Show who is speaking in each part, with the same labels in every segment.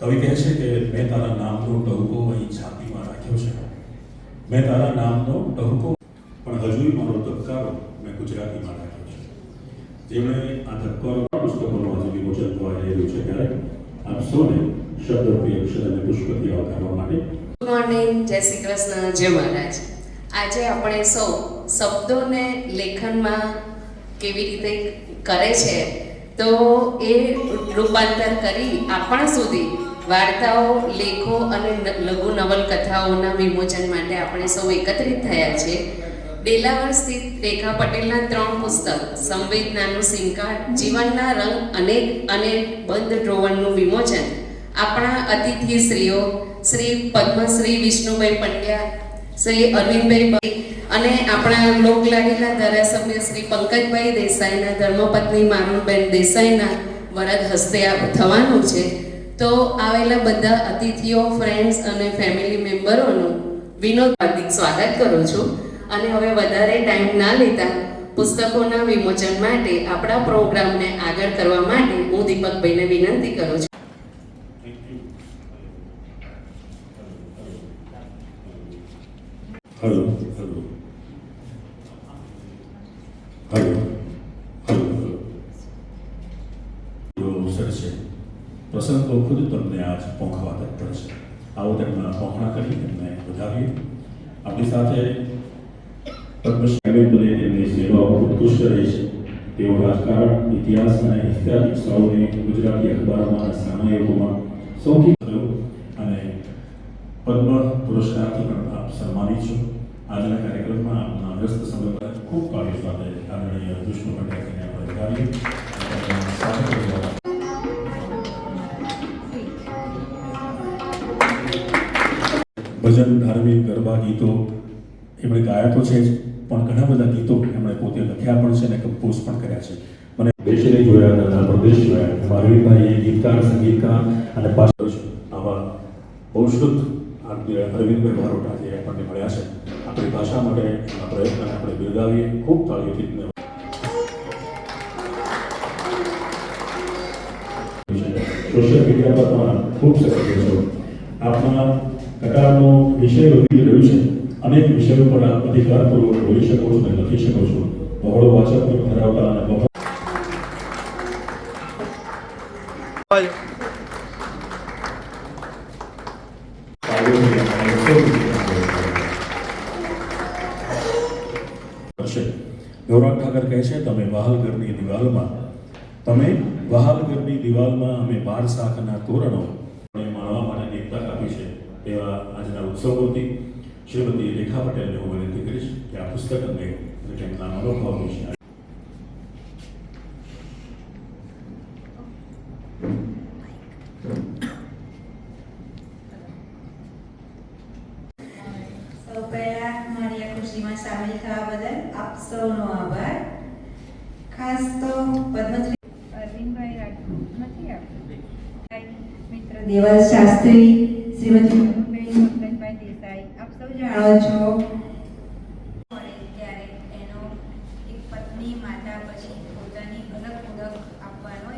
Speaker 1: કવિ કહે છે કે મેં તારા નામનો ટહુકો અહીં છાતીમાં રાખ્યો છે. મેં તારા નામનો ટહુકો પણ હજુય મારો ધબકારો મેં ગુજરાતીમાં રાખ્યો છે. જેમણે આ ધબકારો પુસ્તકોનો આજે વિમોચન જોવા જઈ રહ્યું છે ત્યારે આપ સૌને શબ્દ અક્ષર અને પુષ્પથી આવકારવા માટે
Speaker 2: ગુડ મોર્નિંગ જય શ્રી કૃષ્ણ, જય મહારાજ. આજે આપણે સૌ શબ્દોને લેખનમાં કેવી રીતે કરે છે તો એ રૂપાંતર કરી આપણા સુધી વાર્તાઓ, લેખો અને લઘુ નવલકથાઓના વિમોચન માટે આપણે સૌ એકત્રિત થયા છે. ડેલાવર સ્થિત રેખા પટેલના ત્રણ પુસ્તક, સંવેદનાનું સિંકાર જીવનના રંગ અનેક અને બંધ ડ્રોવનનું વિમોચન. આપણા અતિથિશ્રીઓ શ્રી પદ્મશ્રી વિષ્ણુભાઈ પંડ્યા, શ્રી અરવિંદભાઈ ભાઈ અને આપણા લોકલાડીના ધારાસભ્ય શ્રી પંકજભાઈ દેસાઈના ધર્મપત્ની મારુનબેન દેસાઈના વરદ હસ્તે થવાનું છે. તો આવેલા બધા અતિથિઓ ફ્રેન્ડ્સ અને ફેમિલી મેમ્બરોનું વિનોદ હાર્દિક સ્વાગત કરું છું. અને હવે વધારે ટાઈમ ના લેતા પુસ્તકોના વિમોચન માટે આપણા પ્રોગ્રામને આગળ કરવા માટે હું દીપકભાઈને વિનંતી કરું છું.
Speaker 1: હલો હલો હલો એવો અવસર છે પ્રસંગ તો ખુદ તમને આજ પહોંચવા તત્પર છે. આવો તેમના પહોંચણા કરી તેમને વધાવીએ. આપણી સાથે પદ્મશ્રી તેમની સેવાઓ ઉત્કૃષ્ટ રહી છે. તેઓ રાજકારણ, ઇતિહાસ અને ઐતિહાસિક સ્થળોને ગુજરાતી અખબારોમાં અને સામયિકોમાં સૌથી અને પદ્મ પુરસ્કારથી પણ આપ સન્માનિત છો. આજના કાર્યક્રમમાં આપના વ્યસ્ત સમય ખૂબ કાર્ય સાથે આદરણીય વિષ્ણુ પટેલને આપણે ભજન, ધાર્મિક, ગરબા, ગીતો, એમણે ગાયા તો છે જ, પણ ઘણા બધા ગીતો એમણે પોતે લખ્યા પણ છે અને કમ્પોઝ પણ કર્યા છે. મને દેશને જોયા નાના પ્રદેશ જોયા. મારવીભાઈ ગીતકાર, સંગીતકાર અને પાછળ આવા બહુ અરવિંદભાઈ ભારોટા જે આપણને મળ્યા છે. આપણી ભાષા માટે એમના પ્રયત્નને આપણે બિરદાવીએ. ખૂબ તાળીઓથી સોશિયલ મીડિયા પર પણ ખૂબ સક્રિય છો. આપના કટારનો વિષય વધી રહ્યું છે. અનેક વિષયો પર અધિકારપૂર્વક બોલી શકો છો અને લખી શકો છો. બહોળો વાચક ધરાવતા અને બહોળો ઠાકર કહે છે, તમે વહાલગરની દિવાલમાં, તમે વહાલગરની દિવાલમાં અમે બાર શાખના તોરણો અને માણવા માટે એક તક આપી એવા આજના ઉત્સવોથી શ્રીમતી રેખા પટેલને હું વિનંતી કરીશ કે આ પુસ્તક અંગે તેમના અનુભવ વિશે
Speaker 3: સૌ પહેલા મારી આ ખુશીમાં સામેલ થવા બદલ આપ સૌનો આભાર. ખાસ તો પદ્મશ્રી
Speaker 4: અરવિંદભાઈ રાજપૂત નથી આપ્યું મિત્ર
Speaker 3: દેવલ શાસ્ત્રી શ્રીમતી
Speaker 4: જાણો
Speaker 3: છો
Speaker 4: ત્યારે એનો એક પત્ની માતા પછી પોતાની અલગ ઓળખ આપવાનો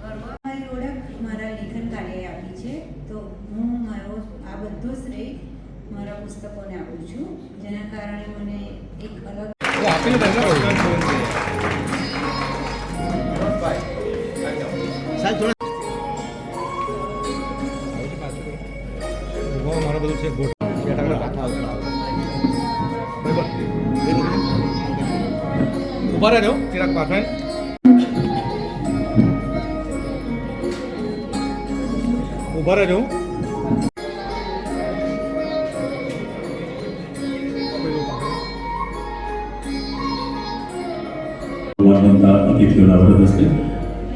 Speaker 4: ગર્વ.
Speaker 3: મારી ઓળખ મારા લેખન કાર્યએ આપી છે. તો હું મારો આ બધો શ્રેય મારા પુસ્તકોને આપું છું જેના કારણે મને એક અલગ
Speaker 5: મારા બધું છે 말하려? 대략 봐서는 뭐
Speaker 1: 말하려?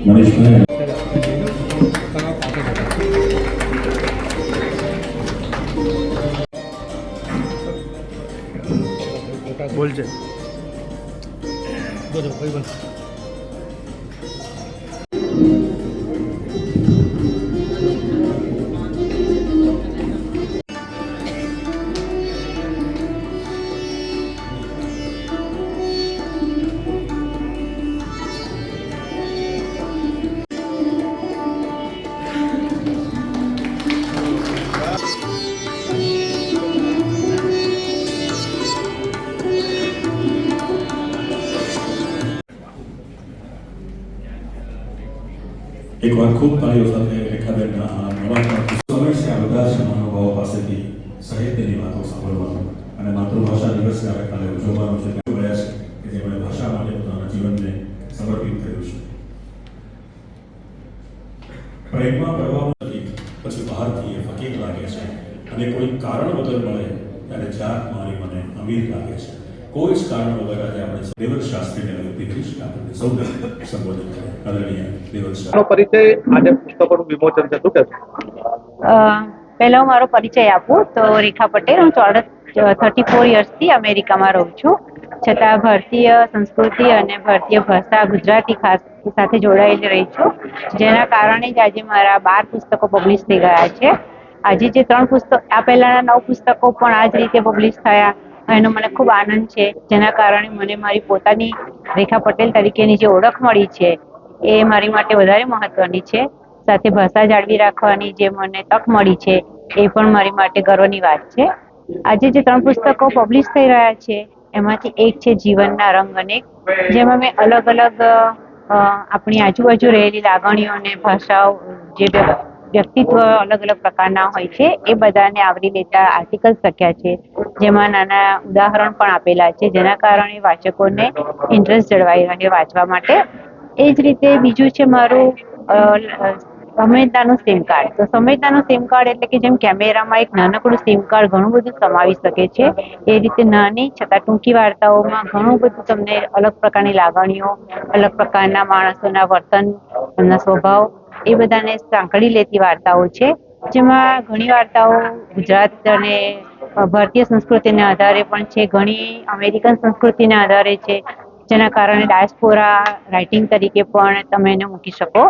Speaker 1: मनीष भाई বলছেন
Speaker 5: બોલ છે જોજો ભાઈ બંધ
Speaker 1: એકવાર ખૂબ તાળીઓ સાથે રેખાબેનના આ નવા આ બધા જ મહાનુભાવો પાસેથી સાહિત્યની વાતો સાંભળવાનું અને માતૃભાષા દિવસ જ્યારે કાલે ઉજવવાનું છે ગયા છે કે જેમણે ભાષા માટે પોતાના જીવનને સમર્પિત કર્યું છે પ્રેમમાં પ્રભાવ નથી પછી બહારથી એ ફકીર લાગે છે અને કોઈ કારણ વગર મળે ત્યારે જાત મારી મને અમીર લાગે છે કોઈ જ કારણ વગર આજે આપણે દેવત શાસ્ત્રીને વિનંતી કરીશ કે આપણે સૌને સંબોધન કરે આદરણીય દેવત શાસ્ત્રી
Speaker 5: પરિચય આજે પુસ્તકોનું વિમોચન છે. શું કહેશો
Speaker 3: અ, પહેલા હું મારો પરિચય આપું તો રેખા પટેલ. હું ચોરસ થર્ટી ફોર યર્સથી અમેરિકામાં રહું છું. છતાં ભારતીય સંસ્કૃતિ અને ભારતીય ભાષા ગુજરાતી ખાસ સાથે જોડાયેલી રહી છું. જેના કારણે જ આજે મારા બાર પુસ્તકો પબ્લિશ થઈ ગયા છે. આજે જે ત્રણ પુસ્તક આ પહેલાના નવ પુસ્તકો પણ આ જ રીતે પબ્લિશ થયા. એનો મને ખૂબ આનંદ છે, જેના કારણે મને મારી પોતાની રેખા પટેલ તરીકેની જે ઓળખ મળી છે, એ મારી માટે વધારે મહત્વની છે. સાથે ભાષા જાળવી રાખવાની જે મને તક મળી છે, એ પણ મારી માટે ગર્વની વાત છે. આજે જે ત્રણ પુસ્તકો પબ્લિશ થઈ રહ્યા છે, એમાંથી એક છે જીવનના રંગ અનેક જેમાં મેં અલગ અલગ આપણી આજુબાજુ રહેલી લાગણીઓને, ભાષાઓ, જે વ્યક્તિત્વ અલગ અલગ પ્રકારના હોય છે. એ બધાને આવરી લેતા આર્ટિકલ્સ લખ્યા છે. જેમાં નાના ઉદાહરણ પણ આપેલા છે, જેના કારણે વાચકોને ઇન્ટરેસ્ટ જળવાઈ રહે વાંચવા માટે. એ જ રીતે બીજું છે મારું સંવેદનાનું સિમ કાર્ડ. તો સંવેદનાનું સિમ કાર્ડ એટલે કે જેમ કેમેરામાં એક નાનકડું સિમ કાર્ડ ઘણું બધું સમાવી શકે છે. એ રીતે નાની છતાં ટૂંકી વાર્તાઓમાં ઘણું બધું તમને અલગ પ્રકારની લાગણીઓ, અલગ પ્રકારના માણસોના વર્તન, એમના સ્વભાવ એ બધાને સાંકળી લેતી વાર્તાઓ છે, જેમાં ઘણી વાર્તાઓ ગુજરાત અને ભારતીય સંસ્કૃતિના આધારે પણ છે, ઘણી અમેરિકન સંસ્કૃતિના આધારે છે, જેના કારણે ડાયસ્પોરા રાઇટિંગ તરીકે પણ તમે એને મૂકી શકો.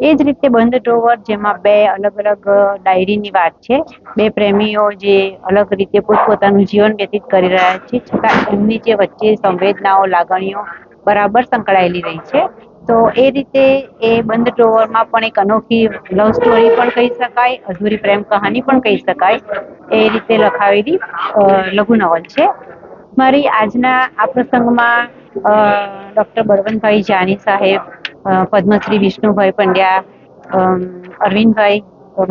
Speaker 3: એ જ રીતે બંધ ડ્રોવર, જેમાં બે અલગ અલગ ડાયરીની વાત છે, બે પ્રેમીઓ જે અલગ રીતે પોતપોતાનું જીવન વ્યતીત કરી રહ્યા છે, છતાં એમની જે વચ્ચે સંવેદનાઓ, લાગણીઓ બરાબર સંકળાયેલી રહી છે. તો એ રીતે એ બંધ ડ્રોવરમાં પણ એક અનોખી લવ સ્ટોરી પણ કહી શકાય, અધૂરી પ્રેમ કહાની પણ કહી શકાય. એ રીતે લખાવેલી લઘુ નવલ છે. મારી આજના આ પ્રસંગમાં ડૉક્ટર બળવંતભાઈ જાની સાહેબ પદ્મશ્રી વિષ્ણુભાઈ પંડ્યા અરવિંદભાઈ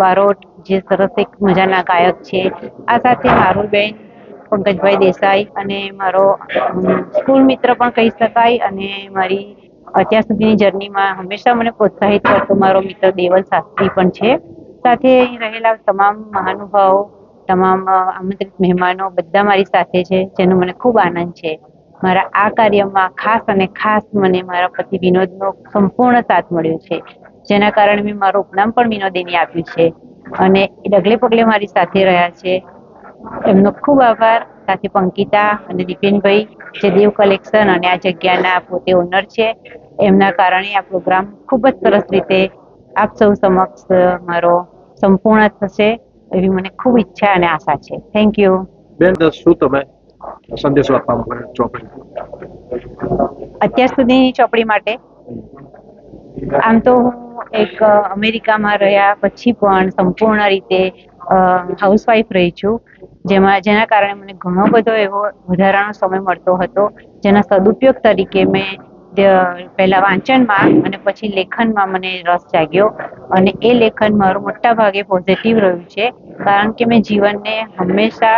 Speaker 3: બારોટ, જે સરસ એક મજાના ગાયક છે. આ સાથે હારુબેન પંકજભાઈ દેસાઈ અને મારો સ્કૂલ મિત્ર પણ કહી શકાય અને મારી અત્યાર સુધીની જર્નીમાં હંમેશા મને પ્રોત્સાહિત કરતો મારો મિત્ર દેવલ શાસ્ત્રી પણ છે. સાથે અહીં રહેલા તમામ મહાનુભાવો, તમામ આમંત્રિત મહેમાનો બધા મારી સાથે છે, જેનો મને ખૂબ આનંદ છે. મારા આ કાર્યમાં ખાસ અને ખાસ મને મારા પતિ વિનોદનો સંપૂર્ણ સાથ મળ્યો છે. જેના કારણે મેં મારું ઉપનામ પણ વિનોદિની આપ્યું છે. અને એ ડગલે પગલે મારી સાથે રહ્યા છે. એમનો ખૂબ આભાર. સાથે પંકિતા અને દીપેનભાઈ, જે દેવ કલેક્શન અને આ જગ્યાના પોતે ઓનર છે એમના કારણે આ પ્રોગ્રામ ખૂબ જ સરસ રીતે આપ સૌ સમક્ષ મારો સંપૂર્ણ થશે એવી મને ખૂબ ઈચ્છા અને આશા છે. થેન્ક યુ
Speaker 5: બેન શું તમે સંદેશો આપવા માંગો ચોપડી?
Speaker 3: અત્યાર સુધીની ચોપડી માટે? આમ તો હું એક અમેરિકામાં રહ્યા પછી પણ સંપૂર્ણ રીતે હાઉસવાઈફ રહી છું. જેમાં જેના કારણે મને ઘણો બધો એવો વધારાનો સમય મળતો હતો. જેના સદુપયોગ તરીકે મેં પહેલા વાંચનમાં અને પછી લેખનમાં મને રસ જાગ્યો. અને એ લેખન મારું મોટા ભાગે પોઝિટિવ રહ્યું છે. કારણ કે મેં જીવનને હંમેશા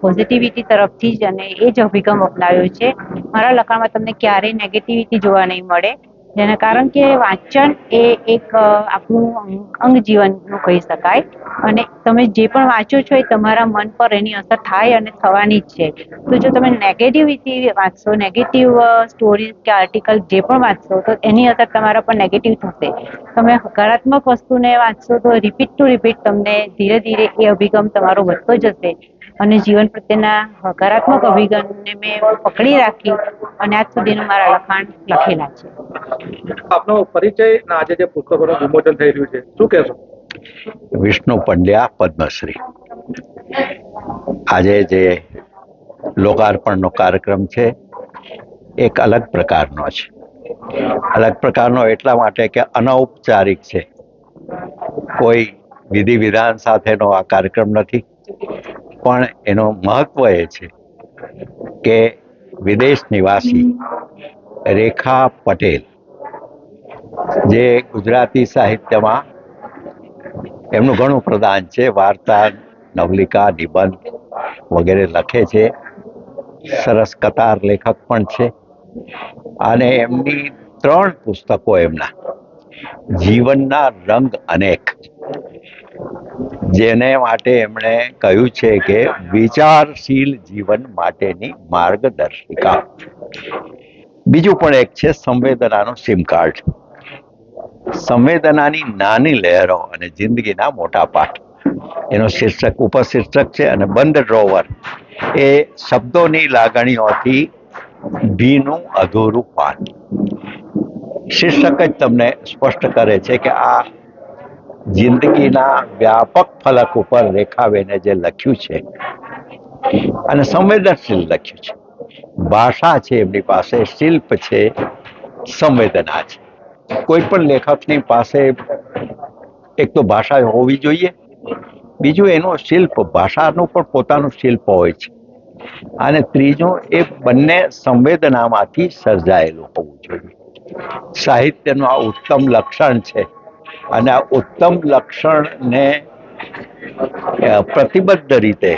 Speaker 3: પોઝિટિવિટી તરફથી જ અને એ જ અભિગમ અપનાવ્યો છે. મારા લખાણમાં તમને ક્યારેય નેગેટિવિટી જોવા નહીં મળે. જેના કારણ કે વાંચન એ એક આપણું અંગ- જીવનનું કહી શકાય. અને તમે જે પણ વાંચો છો એ તમારા મન પર એની અસર થાય અને થવાની જ છે. તો જો તમે નેગેટિવિટી વાંચશો નેગેટિવ સ્ટોરીઝ કે આર્ટિકલ જે પણ વાંચશો, તો એની અસર તમારા પર નેગેટિવ થશે. તમે હકારાત્મક વસ્તુને વાંચશો તો રિપીટ ટુ રિપીટ તમને ધીરે ધીરે એ અભિગમ તમારો વધતો જશે. અને જીવન પ્રત્યેના હકારાત્મક અભિગમને મેં પકડી રાખી અને આજ સુધીનું મારા લખાણ લખેલા છે.
Speaker 5: આપનો પરિચય આજે જે પુસ્તકોનું વિમોચન થઈ રહ્યું છે શું કહેશો?
Speaker 6: વિષ્ણુ પંડ્યા પદ્મશ્રી. આજે જે લોકાર્પણનો કાર્યક્રમ છે એક અલગ પ્રકારનો છે. અલગ પ્રકારનો એટલા માટે કે અનૌપચારિક છે. કોઈ વિધિ વિધાન સાથેનો આ કાર્યક્રમ નથી. પણ એનો મહત્વ એ છે કે વિદેશ નિવાસી રેખા પટેલ, જે ગુજરાતી સાહિત્યમાં એમનું ઘણું પ્રદાન છે, વાર્તા, નવલિકા, નિબંધ વગેરે લખે છે. સરસ કતાર લેખક પણ છે. અને એમની ત્રણ પુસ્તકો એમના, જીવનના રંગ અનેક જેને માટે એમણે કહ્યું છે કે વિચારશીલ જીવન માટેની માર્ગદર્શિકા. બીજું પણ એક છે સંવેદનાનો સિમ કાર્ડ સંવેદનાની નાની લહેરો અને જિંદગીના મોટા પાઠ. એનો શીર્ષક ઉપશીર્ષક છે અને બંધ ડ્રોવર એ શબ્દોની લાગણીઓથી ભીનું અધૂરું પાન. શીર્ષક જ તમને સ્પષ્ટ કરે છે કે આ જિંદગીના વ્યાપક ફલક ઉપર રેખાબેને જે લખ્યું છે, અને સંવેદનશીલ લખ્યું છે. ભાષા છે, એમની પાસે શિલ્પ છે, સંવેદના છે. કોઈ પણ લેખકની પાસે એક તો ભાષા હોવી જોઈએ, બીજું એનો શિલ્પ, ભાષાનું પણ પોતાનું શિલ્પ હોય છે. અને ત્રીજું, એ બંને સંવેદનામાંથી સર્જાયેલું હોવું જોઈએ. સાહિત્યનું આ ઉત્તમ લક્ષણ છે અને આ ઉત્તમ લક્ષણને પ્રતિબદ્ધ રીતે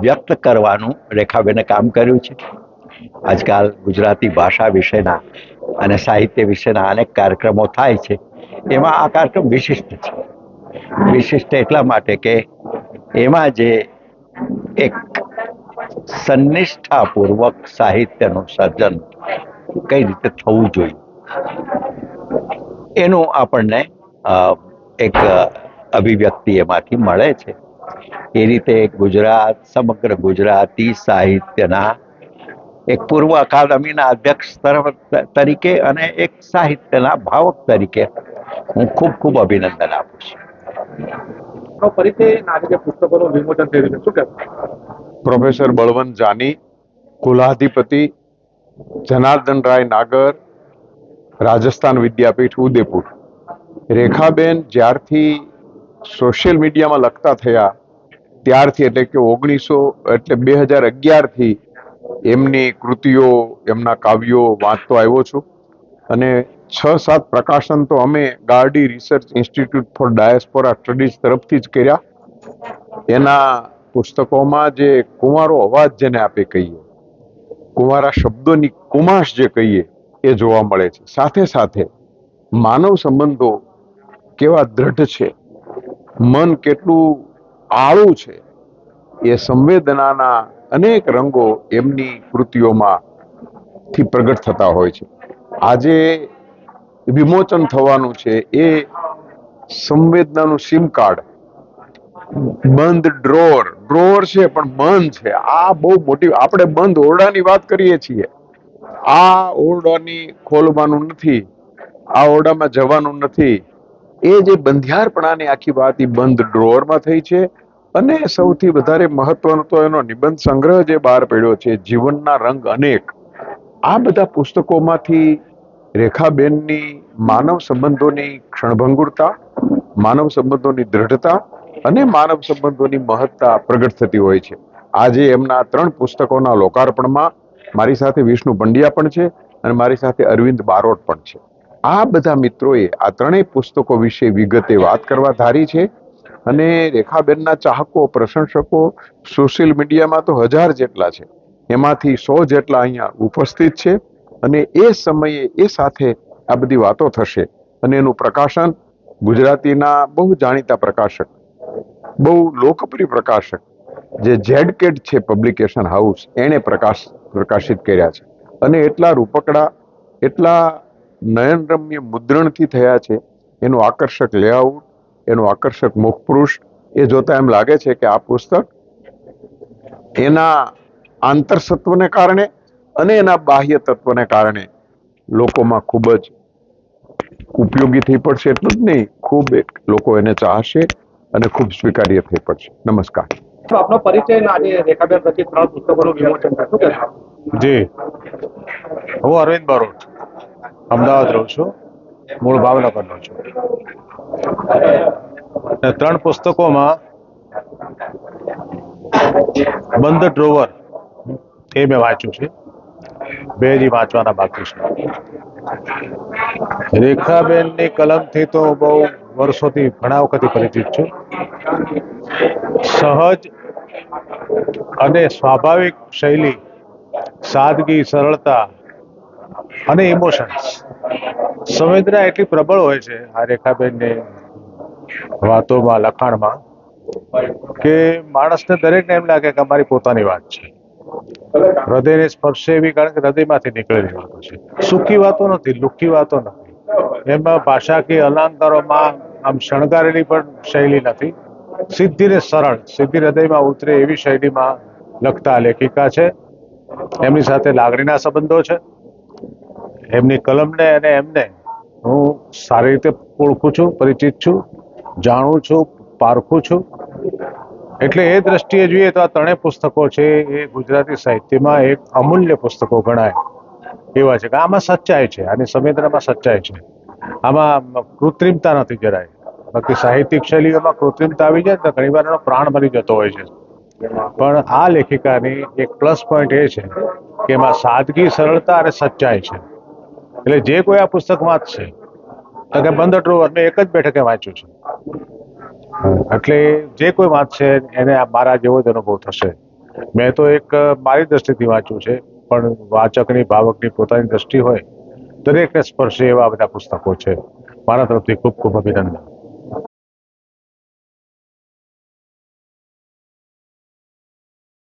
Speaker 6: વ્યક્ત કરવાનું રેખાબેને કામ કર્યું છે. આજકાલ ગુજરાતી ભાષા વિશેના અને સાહિત્ય વિશેના અનેક કાર્યક્રમો થાય છે. એમાં આ કાર્યક્રમ વિશિષ્ટ છે. વિશિષ્ટ એટલા માટે કે એમાં જે એક સંનિષ્ઠાપૂર્વક સાહિત્યનું સર્જન કઈ રીતે થવું જોઈએ, એનું આપણને એક અભિવ્યક્તિ એમાંથી મળે છે. એ રીતે ગુજરાત સમગ્ર ગુજરાતી સાહિત્યના એક પૂર્વ અકાદમીના અધ્યક્ષ તરીકે અને એક સાહિત્યના ભાવક તરીકે હું ખૂબ ખૂબ અભિનંદન આપું છું.
Speaker 7: પ્રોફેસર બળવંત જાની કુલાધિપતિ જનાર્દન રાય નાગર રાજસ્થાન વિદ્યાપીઠ ઉદયપુર. રેખાબેન જ્યારથી સોશિયલ મીડિયામાં લખતા થયા, ત્યારથી એટલે કે ઓગણીસો, એટલે બે હજાર અગિયારથી એમની કૃતિઓ, એમના કાવ્યો વાંચતો આવ્યો છું. અને છ સાત પ્રકાશન તો અમે Gardi research institute for diaspora studies તરફથી જ કર્યા. એના પુસ્તકોમાં જે કુંવારો અવાજ જેને આપે કહીએ, કુંવારા શબ્દોની કુમાશ જે કહીએ, એ જોવા મળે છે. સાથે સાથે માનવ સંબંધો કેવા દ્રઢ છે? મન કેટલું આળું છે? એ સંવેદનાના અનેક રંગો એમની કૃતિઓમાં થી પ્રગટ થતા હોય છે. આજે વિમોચન થવાનું છે એ સંવેદનાનું સિમ કાર્ડ બંધ ડ્રોર ડ્રોર છે પણ બંધ છે. આ બહુ મોટી, આપણે બંધ ઓરડાની વાત કરીએ છીએ. આ ઓરડાની ખોલવાનું નથી. આ ઓરડામાં જવાનું નથી. એ જે બંધિયારપણાની આખી વાત એ બંધ ડ્રોવરમાં થઈ છે અને સૌથી વધારે મહત્વનો તો એનો નિબંધ સંગ્રહ જે બહાર પડ્યો છે, જીવનના રંગ અનેક, આ બધા પુસ્તકોમાંથી રેખાબેનની માનવ સંબંધોની ક્ષણભંગુરતા, માનવ સંબંધોની દ્રઢતા અને માનવ સંબંધોની મહત્તા પ્રગટ થતી હોય છે. આજે એમના ત્રણ પુસ્તકોના લોકાર્પણમાં મારી સાથે વિષ્ણુ પંડ્યા પણ છે અને મારી સાથે અરવિંદ બારોટ પણ છે. આ બધા મિત્રોએ આ ત્રણેય પુસ્તકો વિશે વિગતે વાત કરવા ધારી છે અને રેખાબેનના ચાહકો, પ્રશંસકો સોશિયલ મીડિયામાં તો હજાર જેટલા છે. એમાંથી સો જેટલા અહીંયા ઉપસ્થિત છે અને એ સમયે એ સાથે આ બધી વાતો થશે અને એનું પ્રકાશન ગુજરાતીના બહુ જાણીતા પ્રકાશક, બહુ લોકપ્રિય પ્રકાશક જે ઝેડકેડ છે પબ્લિકેશન હાઉસ, એણે પ્રકાશ, પ્રકાશિત કર્યા છે. અને એટલા રૂપકડા, એટલા નયનરમ્ય મુદ્રણથી થયા છે એનું આકર્ષક લેઆઉટ એનું આકર્ષક મુખપૃષ્ઠ એ જોતા એમ લાગે છે કે આ પુસ્તક એના આંતરસત્વને કારણે અને એના બાહ્ય તત્વને કારણે લોકોમાં ખૂબ જ ઉપયોગી થઈ પડશે એટલું જ નહીં ખૂબ એક લોકો એને ચાહશે અને ખૂબ સ્વીકાર્ય થઈ પડશે. નમસ્કાર.
Speaker 5: આપનો પરિચય આજે રેખાબેન રચિત ત્રણ પુસ્તકોનું વિમોચન
Speaker 8: જી. હું અરવિંદ બારોટ. અમદાવાદ રહું છું. મૂળ ભાવનગરનો છું. ત્રણ પુસ્તકોમાં બંધ ડ્રોવર એ મેં વાંચ્યું છે. બે હજી વાંચવાના બાકી છે. રેખાબેનની કલમથી તો બહુ વર્ષોથી ઘણા વખતથી પરિચિત છું. સહજ અને સ્વાભાવિક શૈલી, સાદગી, સરળતા અને ઇમોશન્સ સંવેદના એટલી પ્રબળ હોય છે આ રેખાબેનની વાતોમાં, લખાણમાં, કે માણસને દરેકને એમ લાગે કે અમારી પોતાની વાત છે. હૃદયને સ્પર્શે એવી, કારણ કે હૃદયમાંથી નીકળેલી વાતો છે. સુખી વાતો નથી, લુખી વાતો નથી. એમાં ભાષાકીય અલંકારોમાં આમ શણગારેલી પણ શૈલી નથી. સીધી ને સરળ સીધી હૃદયમાં ઉતરે એવી શૈલીમાં લખતા લેખિકા છે. એમની સાથે લાગણીના સંબંધો છે. એમની કલમને અને એમને હું સારી રીતે ઓળખું છું, પરિચિત છું, જાણું છું, પારખું છું. એટલે એ દ્રષ્ટિએ જોઈએ તો આ ત્રણેય પુસ્તકો છે, એ ગુજરાતી સાહિત્યમાં એક અમૂલ્ય પુસ્તકો ગણાય એવા છે કે આમાં સચ્ચાઈ છે, આની સંવેદનામાં સચ્ચાઈ છે. આમાં કૃત્રિમતા નથી જરાય. બાકી સાહિત્યિક શૈલીઓમાં કૃત્રિમતા આવી જાય તો ઘણી વાર એનો પ્રાણ મરી જતો હોય છે. પણ આ લેખિકાની એક પ્લસ પોઈન્ટ એ છે કે એમાં સાદગી, સરળતા અને સચ્ચાઈ છે. એટલે જે કોઈ આ પુસ્તક વાંચશે તો કે બંધ ડ્રોવર મેં એક જ બેઠકે વાંચ્યું છે. એટલે જે કોઈ વાંચશે એને આ મારા જેવો જ અનુભવ થશે. મેં તો એક મારી દ્રષ્ટિથી વાંચ્યું છે પણ વાચકની ભાવકની પોતાની દ્રષ્ટિ હોય દરેકને સ્પર્શે એવા બધા પુસ્તકો છે. મારા તરફથી ખૂબ ખૂબ અભિનંદન.